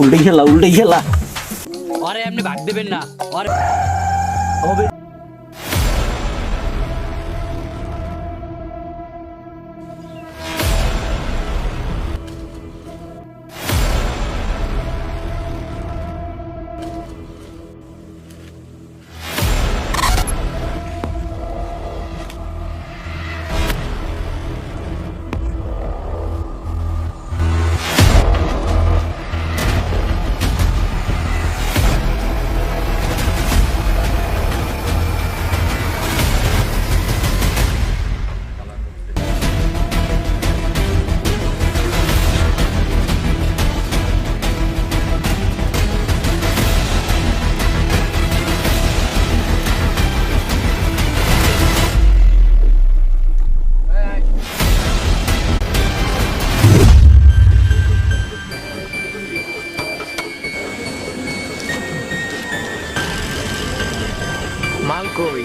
উল্টে খেলা উল্টে খেলা। আরে এমনি ভাগ দেবেন না। আরে হবে মাল কই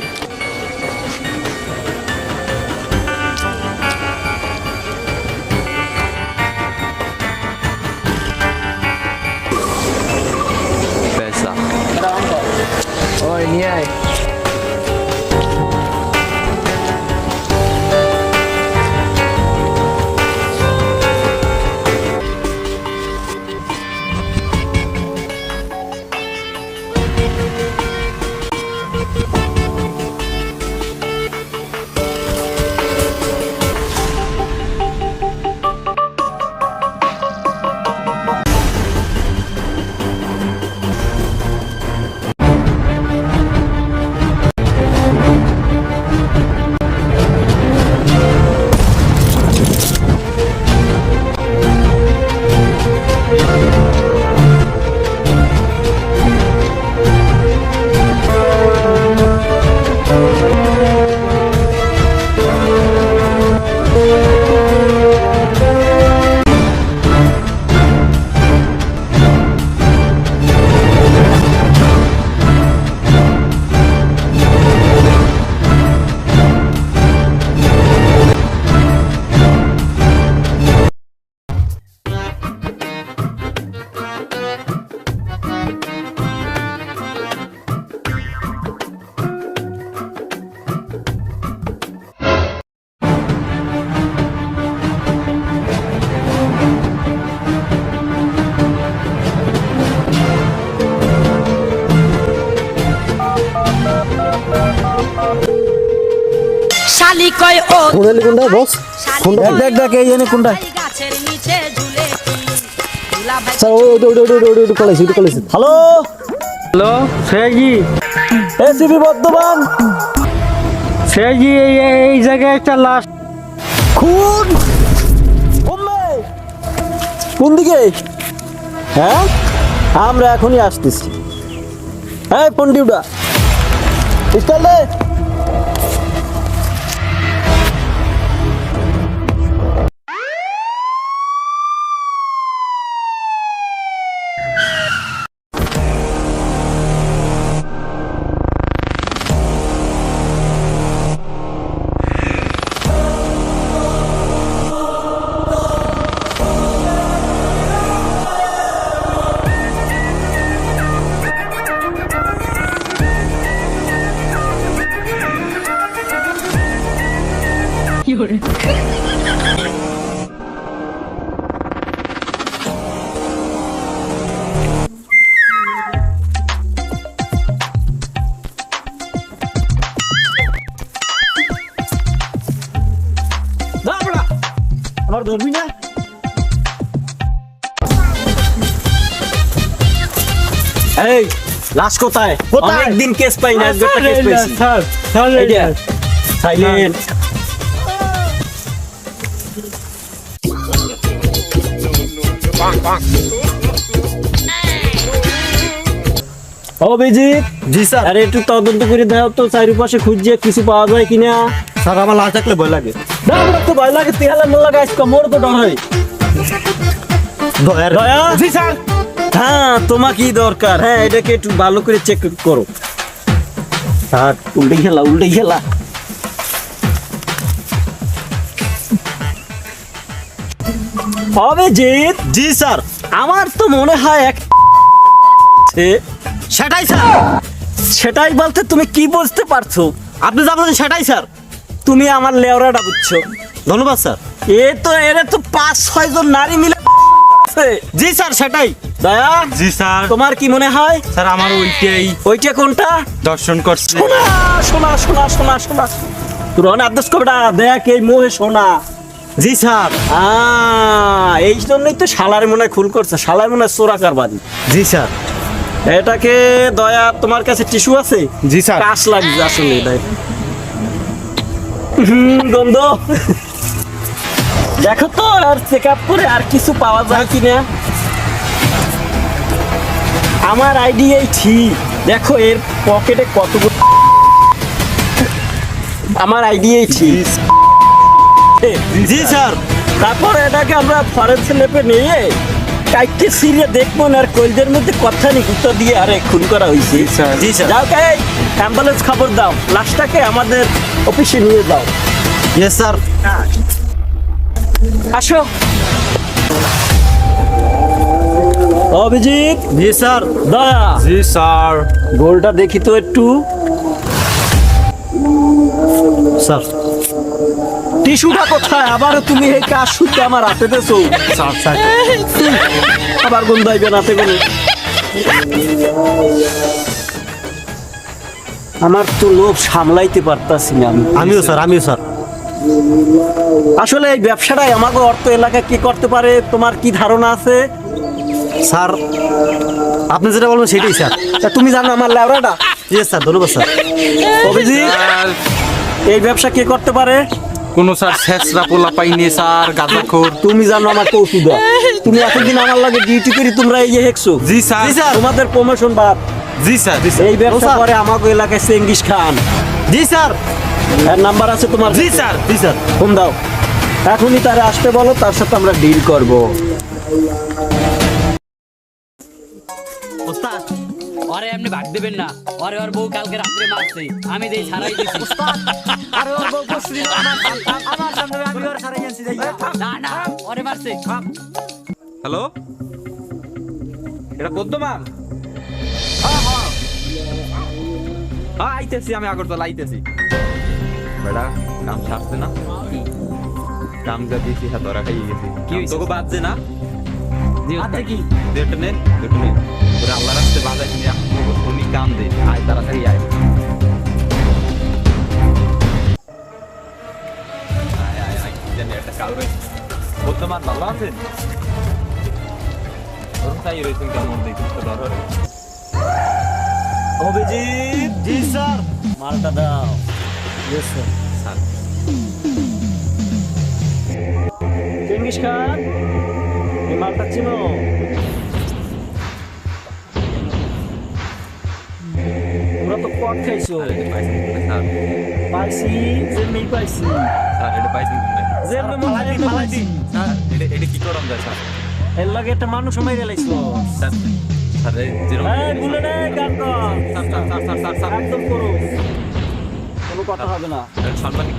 পেসা ওই কয় ও কোনটা কোনটা বস? দেখ দেখ এই জানে কোনটা। গাছের নিচে ঝুলে স্যার ওই ওই ওই ওই ওই কলেজ ওই college. Hello? Hello Shekhji ACB Bardhaman. Shekhji এই এই- জায়গায় একটা লাশ। খুন? কোন দিকে? হ্যাঁ? আমরা এখনই আসতেছি। হ্যাঁ পন্ডিউডা ধরবি না? এই লাশ কোথায়? কোথায়? অনেকদিন কেস পাই না একটা কেস পাইছি স্যার স্যার সাইলেন্ট অভিজিৎ? জি স্যার। আরে একটু তদন্ত করে দাও তো চারিপাশে খুঁজছে কিছু পাওয়া যায় কিনা? স্যার আমার লাশ থাকলে ভয় লাগে। না আমার তো ভয় লাগে তেহালে না লাগাইস মোর তো ডর হয়। দয়ার দয়া? জি স্যার। হ্যাঁ তোমাকেই দরকার। হ্যাঁ এটাকে একটু ভালো করে চেক করো। হ্যাঁ উল্টে খেলা উল্টে খেলা অভিজিৎ? জি স্যার। আমার তো মনে হয় এক সেটাই স্যার। সেটাই বলতে তুমি কি বুঝতে পারছ? আপনি যা বলছেন সেটাই স্যার। তুমি আমার লেওরাটা বুঝছ। ধন্যবাদ স্যার। এ তো এর তো পাঁচ ছয় জন নারী মিলে জি স্যার সেটাই। দয়া জি স্যার। তোমার কি মনে হয়? স্যার আমার ওইটাই ওইটা কোনটা? দর্শন করছে। শোনা শোনা শোনা শোনা তোর অনেক আদেশ কবেটা দেখ এই মোহে শোনা। জি স্যার। এই জন্যই তো শালার মনে খুন করছে। শালার মনে চোরাকার বাড়ি জি স্যার। এটাকে দয়া তোমার কাছে টিস্যু আছে? জি স্যার। কাশ লাগছে আসলে গন্ধ। দেখো তো আর চেক আপ করে আর কিছু পাওয়া যায় কিনা। আমার আইডি এই ঠিক দেখো এর পকেটে কতগুলো আমার আইডি এই ঠিক জি স্যার। তারপর এটাকে আমরা ফরেন্সে লেপে নিয়ে কাইটে সিরিয়ে দেখব না আর কলদের মধ্যে কথা নি গুতো দিয়ে আরে খুন করা হয়েছে। জি স্যার। যাও কে অ্যাম্বুলেন্স খবর দাও লাশটাকে আমাদের অফিসে নিয়ে যাও। ইয়েস স্যার আসো। অভিজিৎ? জি স্যার। দয়া। জি স্যার। গোলটা দেখি তো একটু। স্যার। টিস্যুটা কোথায়? আবারও তুমি এই কাজ শুনতে আমার হাতে দেছো স্যার স্যার। আবার গন্ধাইবে নাতে গেলে আমার তো লোভ সামলাইতে পারতাছি না আমি। আমিও স্যার আমিও স্যার। আসলে এই ব্যবসাটাই আমাকে অর্থ এলাকায় কি করতে পারে? তোমার কি ধারণা আছে? স্যার আপনি যেটা বলবেন সেটাই স্যার। তা তুমি জানো আমার ল্যাবরাটা জি স্যার ধন্যবাদ স্যার। অভিজিৎ স্যার। এই ব্যবসা কে করতে পারে? কোনো স্যার শেষরা পোলা পাইনি স্যার গাঁজাখোর। তুমি জানো আমার কৌতুক তুমি এতদিন আমার লাগে ডিউটি করি তোমরা এই যে হেকছো। জি স্যার। তোমাদের প্রমোশন বাদ। জি স্যার। এই ব্যবসা করে আমাকে এলাকায় চেঙ্গিস খান। জি স্যার। এর নাম্বার আছে তোমার? জি স্যার জি স্যার। ফোন দাও। এখনই তারে আসতে বলো তার সাথে আমরা ডিল করব। ওস্তাদ ওরে এমনি ভাগ দেবেন না। ওরে ওর বউ কালকে রাত্রে মারছে। আমি দেই ছাড়াই দিছি। আরে ওর বউ পরশু আমার আমার সামনে আমি ওর সারাই আনছি যাই না না ওরে মারছে। হ্যালো? এটা পদ্মমান আইতেছি আমি আগরতলা আইতেছি। বেড়া কাম সারছে না? কাম যা দিয়েছি হ্যাঁ ধরা খাইয়ে গেছি। কি? তোকে বাজছে না? জি কি? দেড়টা নে দেড়টা নে। তোরে আল্লাহ রাস্তে বাজাই নিয়ে শুনি কাম দে। আয় তাড়াতাড়ি আয়। বর্তমান ভালো আছেন? তাই রয়েছেন কেমন? দেখুন তো ধরো। রে। অভিজিৎ জি স্যার। মালটা দাও। স্যার, চেঙ্গিস খান এই মালটা চিনো? তোমরা তো কট খাইছো। Sir, sir? পাইছি যেমনি পাইছি। স্যার, এটা পাইছেন কোথায়? যেমনি মন চায় এমনি স্যার, এটা- এটা কি যায়, স্যার? এর লাগে একটা মানুষ মাইরে লাইছো স্যার, স্যার, এই যেরকম- এই বুলে নে গান কর sir, sir, sir, sir, sir, sir, একদম করো কোনো কথা হবে না সম্মানিত